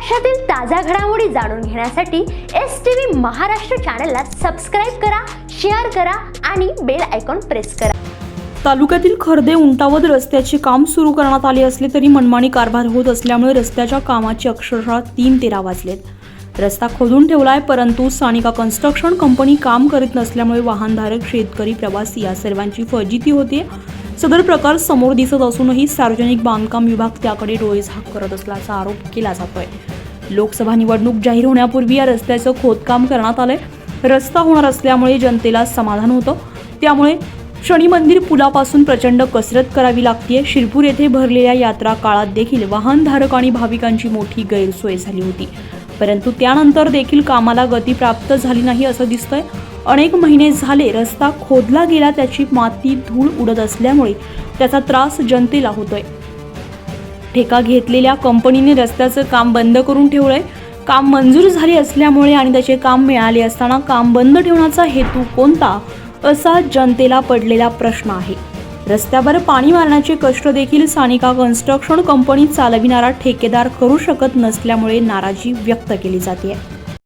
महाराष्ट्रातील ताज्या घडामोडी जाणून घेण्यासाठी एस टी व्ही महाराष्ट्र चॅनलला सबस्क्राईब करा शेअर करा आणि बेल आयकॉन प्रेस करा. तालुक्यातील खर्दे उंटावद रस्त्याचे काम सुरू करण्यात आले असले तरी मनमानी कारभार होत असल्यामुळे रस्त्याच्या कामाचे अक्षरशः तीन तेरा वाजलेत. रस्ता खोदून ठेवलाय परंतु सानिका कन्स्ट्रक्शन कंपनी काम करीत नसल्यामुळे वाहनधारक शेतकरी प्रवासी या सर्वांची फजिती होते सदर प्रकार समोर दिसत असूनही सार्वजनिक बांधकाम विभाग त्याकडे डोळे झाक करत असल्याचा आरोप केला जातोय. लोकसभा निवडणूक जाहीर होण्यापूर्वी या रस्त्याचं खोदकाम करण्यात आलंय. रस्ता होणार असल्यामुळे जनतेला समाधान होतं. त्यामुळे शनी मंदिर पुलापासून प्रचंड कसरत करावी लागतीये. शिरपूर येथे भरलेल्या यात्रा काळात देखील वाहनधारक आणि भाविकांची मोठी गैरसोय झाली होती. परंतु त्यानंतर देखील कामाला गती प्राप्त झाली नाही असं दिसतंय. अनेक महिने झाले रस्ता खोदला गेला त्याची माती धूळ उडत असल्यामुळे त्याचा त्रास जनतेला होतोय. ठेका घेतलेल्या कंपनीने रस्त्याचं काम बंद करून ठेवलंय. काम मंजूर झाले असल्यामुळे आणि त्याचे काम मिळाले असताना काम बंद ठेवण्याचा हेतू कोणता असा जनतेला पडलेला प्रश्न आहे. रस्त्यावर पाणी मारण्याचे कष्ट देखील सानिका कन्स्ट्रक्शन कंपनी चालविणारा ठेकेदार करू शकत नसल्यामुळे नाराजी व्यक्त केली जाते